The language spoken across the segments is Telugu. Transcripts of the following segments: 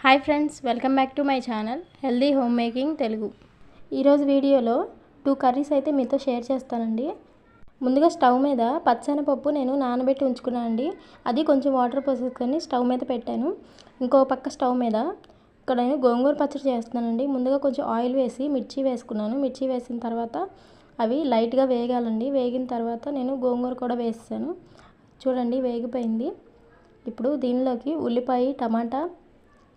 Hi friends welcome back to my channel healthy home making Telugu. ఈరోజు వీడియోలో టూ కర్రీస్ అయితే మీతో షేర్ చేస్తానండి. ముందుగా స్టవ్ మీద పచ్చనపప్పు నేను నానబెట్టి ఉంచుకున్నానండి అది కొంచెం వాటర్ పోసేసుకొని స్టవ్ మీద పెట్టాను. ఇంకో పక్క స్టవ్ మీద ఇక్కడ నేను గోంగూర పచ్చడి చేస్తున్నానండి. ముందుగా కొంచెం ఆయిల్ వేసి మిర్చి వేసుకున్నాను. మిర్చి వేసిన తర్వాత అవి లైట్గా వేగాలండి. వేగిన తర్వాత నేను గోంగూర కూడా వేసాను చూడండి వేగిపోయింది. ఇప్పుడు దీనిలోకి ఉల్లిపాయ టమాటా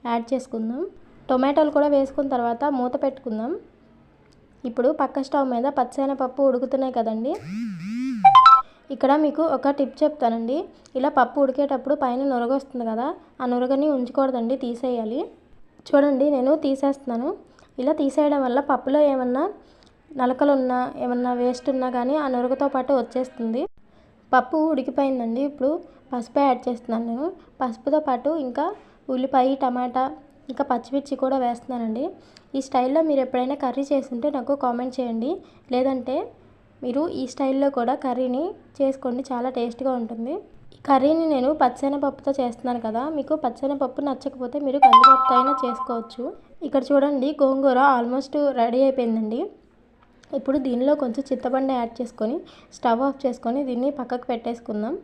యాడ్ చేసుకుందాం. టొమాటోలు కూడా వేసుకున్న తర్వాత మూత పెట్టుకుందాం. ఇప్పుడు పక్క స్టవ్ మీద పచ్చనపప్పు ఉడుకుతున్నాయి కదండి. ఇక్కడ మీకు ఒక టిప్ చెప్తానండి. ఇలా పప్పు ఉడికేటప్పుడు పైన నురగ వస్తుంది కదా ఆ నురగని ఉంచకూడదండి తీసేయాలి. చూడండి నేను తీసేస్తున్నాను. ఇలా తీసేయడం వల్ల పప్పులో ఏమన్నా నలకలు ఉన్నా ఏమన్నా వేస్ట్ ఉన్నా కానీ ఆ నురగతో పాటు వచ్చేస్తుంది. పప్పు ఉడికిపోయిందండి. ఇప్పుడు పసుపు యాడ్ చేస్తున్నాను నేను. పసుపుతో పాటు ఇంకా ఉల్లిపాయ టమాటా ఇంకా పచ్చిమిర్చి కూడా వేస్తున్నానండి. ఈ స్టైల్లో మీరు ఎప్పుడైనా కర్రీ చేస్తుంటే నాకు కామెంట్ చేయండి. లేదంటే మీరు ఈ స్టైల్లో కూడా కర్రీని చేసుకోండి చాలా టేస్ట్గా ఉంటుంది. ఈ కర్రీని నేను పచ్చనపప్పుతో చేస్తున్నాను కదా మీకు పచ్చనపప్పు నచ్చకపోతే మీరు కందిపప్పుతో అయినా చేసుకోవచ్చు. ఇక్కడ చూడండి గోంగూర ఆల్మోస్ట్ రెడీ అయిపోయిందండి. ఇప్పుడు దీనిలో కొంచెం చింతపండు యాడ్ చేసుకొని స్టవ్ ఆఫ్ చేసుకొని దీన్ని పక్కకు పెట్టేసుకుందాం.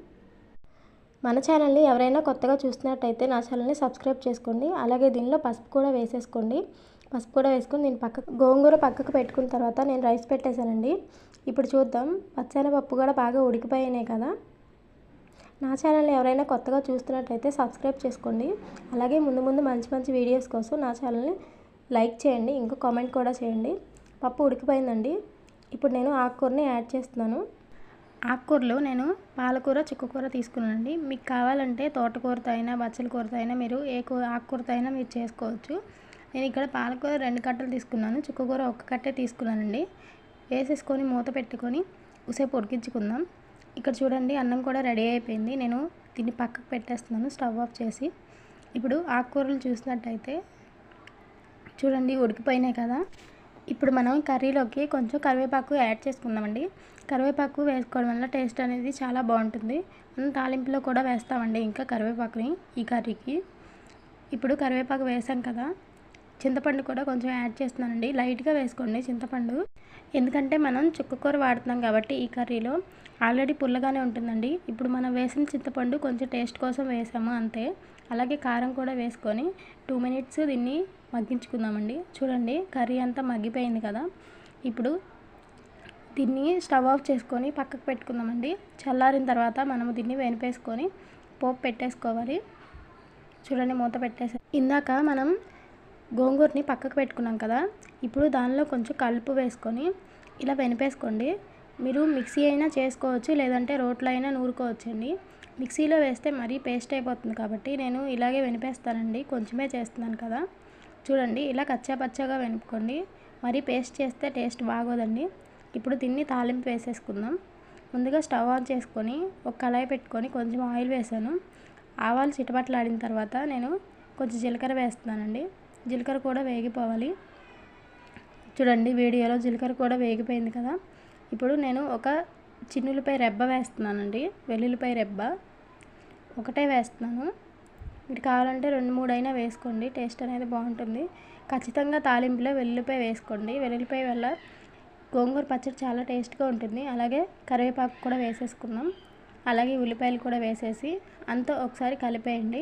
మన ఛానల్ని ఎవరైనా కొత్తగా చూస్తున్నట్టయితే నా ఛానల్ని సబ్స్క్రైబ్ చేసుకోండి. అలాగే దీనిలో పసుపు కూడా వేసేసుకోండి. పసుపు కూడా వేసుకొని నేను పక్కకు గోంగూర పక్కకు పెట్టుకున్న తర్వాత నేను రైస్ పెట్టేశానండి. ఇప్పుడు చూద్దాం. పప్పు కూడా బాగా ఉడికిపోయినాయి కదా. నా ఛానల్ని ఎవరైనా కొత్తగా చూస్తున్నట్టయితే సబ్స్క్రైబ్ చేసుకోండి. అలాగే ముందు ముందు మంచి మంచి వీడియోస్ కోసం నా ఛానల్ని లైక్ చేయండి. ఇంకా కామెంట్ కూడా చేయండి. పప్పు ఉడికిపోయిందండి. ఇప్పుడు నేను ఆకుకూరని యాడ్ చేస్తున్నాను. ఆకుకూరలు నేను పాలకూర చుక్కకూర తీసుకున్నానండి. మీకు కావాలంటే తోటకూరతో అయినా బచ్చల కూరతో అయినా మీరు ఏ కూర ఆకుకూరతో అయినా మీరు చేసుకోవచ్చు. నేను ఇక్కడ పాలకూర రెండు కట్టలు తీసుకున్నాను. చుక్కకూర ఒక కట్టే తీసుకున్నానండి. వేసేసుకొని మూత పెట్టుకొని ఉసేపు ఉడికించుకుందాం. ఇక్కడ చూడండి అన్నం కూడా రెడీ అయిపోయింది. నేను దీన్ని పక్కకు పెట్టేస్తున్నాను స్టవ్ ఆఫ్ చేసి. ఇప్పుడు ఆకుకూరలు చూసినట్టయితే చూడండి ఉడికిపోయినాయి కదా. ఇప్పుడు మనం కర్రీలోకి కొంచెం కరివేపాకు యాడ్ చేసుకుందామండి. కరివేపాకు వేసుకోవడం వల్ల టేస్ట్ అనేది చాలా బాగుంటుంది. మనం తాలింపులో కూడా వేస్తామండి ఇంకా కరివేపాకుని ఈ కర్రీకి. ఇప్పుడు కరివేపాకు వేసాం కదా చింతపండు కూడా కొంచెం యాడ్ చేస్తున్నానండి. లైట్గా వేసుకోండి చింతపండు. ఎందుకంటే మనం చుక్కకూర వాడుతున్నాం కాబట్టి ఈ కర్రీలో ఆల్రెడీ పుల్లగానే ఉంటుందండి. ఇప్పుడు మనం వేసిన చింతపండు కొంచెం టేస్ట్ కోసం వేసాము అంతే. అలాగే కారం కూడా వేసుకొని టూ మినిట్స్ దీన్ని మగ్గించుకుందామండి. చూడండి కర్రీ అంతా మగ్గిపోయింది కదా. ఇప్పుడు దీన్ని స్టవ్ ఆఫ్ చేసుకొని పక్కకు పెట్టుకుందామండి. చల్లారిన తర్వాత మనము దీన్ని వెనిపేసుకొని పోపు పెట్టేసుకోవాలి. చూడండి మూత పెట్టేసి ఇందాక మనం గోంగూరని పక్కకు పెట్టుకున్నాం కదా. ఇప్పుడు దానిలో కొంచెం కలుపు వేసుకొని ఇలా వెనిపేసుకోండి. మీరు మిక్సీ అయినా చేసుకోవచ్చు లేదంటే రోట్లో అయినా నూరుకోవచ్చండి. మిక్సీలో వేస్తే మరీ పేస్ట్ అయిపోతుంది కాబట్టి నేను ఇలాగే వెనిపేస్తానండి. కొంచెమే చేస్తున్నాను కదా. చూడండి ఇలా కచ్చా పచ్చాగా వెనుపుకోండి మరీ పేస్ట్ చేస్తే టేస్ట్ బాగోదండి. ఇప్పుడు దీన్ని తాలింపు వేసేసుకుందాం. ముందుగా స్టవ్ ఆన్ చేసుకొని ఒక కళాయి పెట్టుకొని కొంచెం ఆయిల్ వేసాను. ఆవాలు చిటపట్లాడిన తర్వాత నేను కొంచెం జీలకర్ర వేస్తున్నానండి. జీలకర్ర కూడా వేగిపోవాలి. చూడండి వీడియోలో జీలకర్ర కూడా వేగిపోయింది కదా. ఇప్పుడు నేను ఒక చిన్నులపై రెబ్బ వేస్తున్నానండి. వెల్లుల్లిపై రెబ్బ. ఒకటే వేస్తున్నాను. మీరు కావాలంటే రెండు మూడు అయినా వేసుకోండి టేస్ట్ అనేది బాగుంటుంది. ఖచ్చితంగా తాలింపులో వెల్లుల్లిపాయ వేసుకోండి. వెల్లుల్లిపాయ వల్ల గోంగూర పచ్చడి చాలా టేస్ట్గా ఉంటుంది. అలాగే కరివేపాకు కూడా వేసేసుకుందాం. అలాగే ఉల్లిపాయలు కూడా వేసేసి అంతా ఒకసారి కలిపేయండి.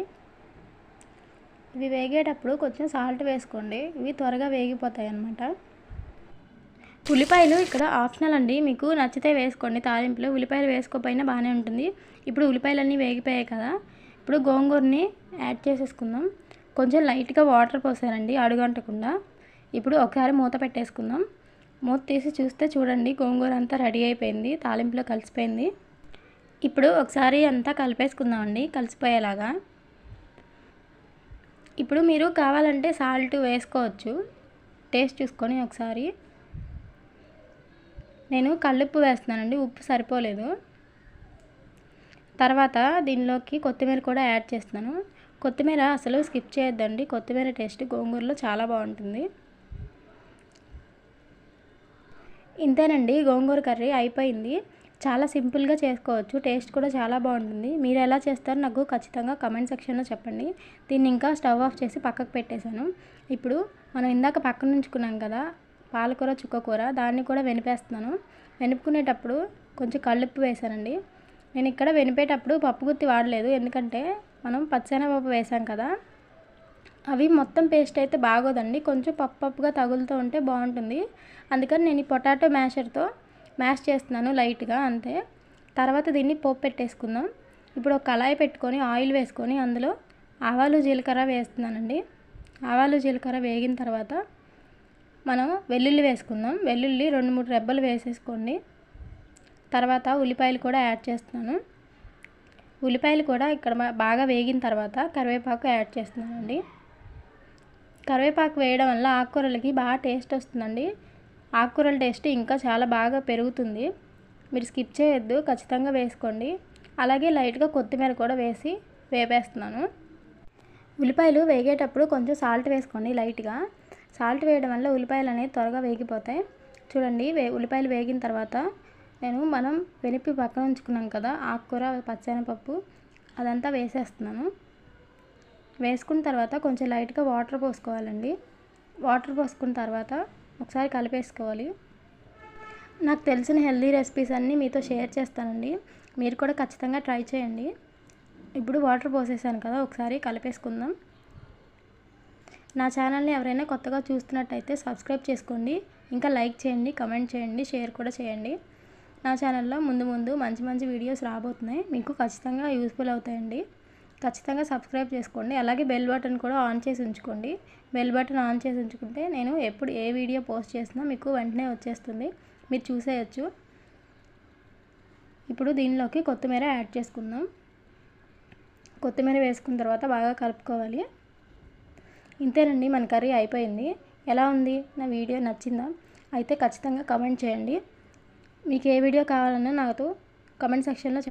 ఇవి వేగేటప్పుడు కొంచెం సాల్ట్ వేసుకోండి. ఇవి త్వరగా వేగిపోతాయి అన్నమాట. ఉల్లిపాయలు ఇక్కడ ఆప్షనల్ అండి. మీకు నచ్చితే వేసుకోండి. తాలింపులో ఉల్లిపాయలు వేసుకోకపోయినా బాగానే ఉంటుంది. ఇప్పుడు ఉల్లిపాయలన్నీ వేగిపోయాయి కదా. ఇప్పుడు గోంగూరని యాడ్ చేసేసుకుందాం. కొంచెం లైట్గా వాటర్ పోసారండి అడుగంటకుండా. ఇప్పుడు ఒకసారి మూత పెట్టేసుకుందాం. మూత తీసి చూస్తే చూడండి గోంగూర అంతా రెడీ అయిపోయింది తాలింపులో కలిసిపోయింది. ఇప్పుడు ఒకసారి అంతా కలిపేసుకుందామండి కలిసిపోయేలాగా. ఇప్పుడు మీరు కావాలంటే సాల్ట్ వేసుకోవచ్చు. టేస్ట్ చూసుకొని ఒకసారి. నేను కల్లుప్పు వేస్తున్నానండి ఉప్పు సరిపోలేదు. తర్వాత దీనిలోకి కొత్తిమీర కూడా యాడ్ చేస్తున్నాను. కొత్తిమీర అసలు స్కిప్ చేయొద్దండి. కొత్తిమీర టేస్ట్ గోంగూరలో చాలా బాగుంటుంది. ఇంతేనండి గోంగూర కర్రీ అయిపోయింది. చాలా సింపుల్గా చేసుకోవచ్చు. టేస్ట్ కూడా చాలా బాగుంటుంది. మీరు ఎలా చేస్తారో నాకు ఖచ్చితంగా కమెంట్ సెక్షన్లో చెప్పండి. దీన్ని ఇంకా స్టవ్ ఆఫ్ చేసి పక్కకు పెట్టేశాను. ఇప్పుడు మనం ఇందాక పక్కన ఉంచుకున్నాం కదా పాలకూర చుక్కకూర దాన్ని కూడా వెనిపేస్తున్నాను. వెనుపుకునేటప్పుడు కొంచెం కళ్ళుప్పు వేసానండి నేను ఇక్కడ వెనిపేటప్పుడు పప్పు గుత్తి వాడలేదు. ఎందుకంటే మనం పచ్చెనపప్పు వేసాం కదా అవి మొత్తం పేస్ట్ అయితే బాగోదండి. కొంచెం పప్పు పప్పుగా తగులుతూ ఉంటే బాగుంటుంది. అందుకని నేను ఈ పొటాటో మ్యాషర్తో మ్యాష్ చేస్తున్నాను లైట్గా అంతే. తర్వాత దీన్ని పోపు పెట్టేసుకుందాం. ఇప్పుడు ఒక కళాయి పెట్టుకొని ఆయిల్ వేసుకొని అందులో ఆవాలు జీలకర్ర వేస్తున్నానండి. ఆవాలు జీలకర్ర వేగిన తర్వాత మనం వెల్లుల్లి వేసుకుందాం. వెల్లుల్లి రెండు మూడు రెబ్బలు వేసేసుకోండి. తర్వాత ఉల్లిపాయలు కూడా యాడ్ చేస్తున్నాను. ఉల్లిపాయలు కూడా ఇక్కడ బాగా వేగిన తర్వాత కరివేపాకు యాడ్ చేస్తున్నానండి. కరివేపాకు వేయడం వల్ల ఆకుకూరలకి బాగా టేస్ట్ వస్తుందండి. ఆకుకూరల టేస్ట్ ఇంకా చాలా బాగా పెరుగుతుంది. మీరు స్కిప్ చేయొద్దు ఖచ్చితంగా వేసుకోండి. అలాగే లైట్గా కొత్తిమీర కూడా వేసి వేపేస్తున్నాను. ఉల్లిపాయలు వేగేటప్పుడు కొంచెం సాల్ట్ వేసుకోండి లైట్గా. సాల్ట్ వేయడం వల్ల ఉల్లిపాయలు అనేవి త్వరగా వేగిపోతాయి. చూడండి వే ఉల్లిపాయలు వేగిన తర్వాత నేను మనం వెనిపి పక్కన ఉంచుకున్నాం కదా ఆకుకూర పచ్చనపప్పు అదంతా వేసేస్తున్నాను. వేసుకున్న తర్వాత కొంచెం లైట్గా వాటర్ పోసుకోవాలండి. వాటర్ పోసుకున్న తర్వాత ఒకసారి కలిపేసుకోవాలి. నాకు తెలిసిన హెల్దీ రెసిపీస్ అన్నీ మీతో షేర్ చేస్తానండి. మీరు కూడా ఖచ్చితంగా ట్రై చేయండి. ఇప్పుడు వాటర్ పోసేసాను కదా ఒకసారి కలిపేసుకుందాం. నా ఛానల్ని ఎవరైనా కొత్తగా చూస్తున్నట్టయితే సబ్స్క్రైబ్ చేసుకోండి. ఇంకా లైక్ చేయండి కమెంట్ చేయండి షేర్ కూడా చేయండి. నా ఛానల్లో ముందు ముందు మంచి మంచి వీడియోస్ రాబోతున్నాయి. మీకు ఖచ్చితంగా యూస్ఫుల్ అవుతాయండి. ఖచ్చితంగా సబ్స్క్రైబ్ చేసుకోండి. అలాగే బెల్ బటన్ కూడా ఆన్ చేసి ఉంచుకోండి. బెల్ బటన్ ఆన్ చేసి ఉంచుకుంటే నేను ఎప్పుడు ఏ వీడియో పోస్ట్ చేసినా మీకు వెంటనే వచ్చేస్తుంది. మీరు చూసేయచ్చు. ఇప్పుడు దీనిలోకి కొత్తిమీర యాడ్ చేసుకుందాం. కొత్తిమీర వేసుకున్న తర్వాత బాగా కలుపుకోవాలి. ఇంతేనండి మన కర్రీ అయిపోయింది. ఎలా ఉంది? నా వీడియో నచ్చిందా? అయితే ఖచ్చితంగా కమెంట్ చేయండి. మీకు ఏ వీడియో కావాలన్నా నాతో కమెంట్ సెక్షన్లో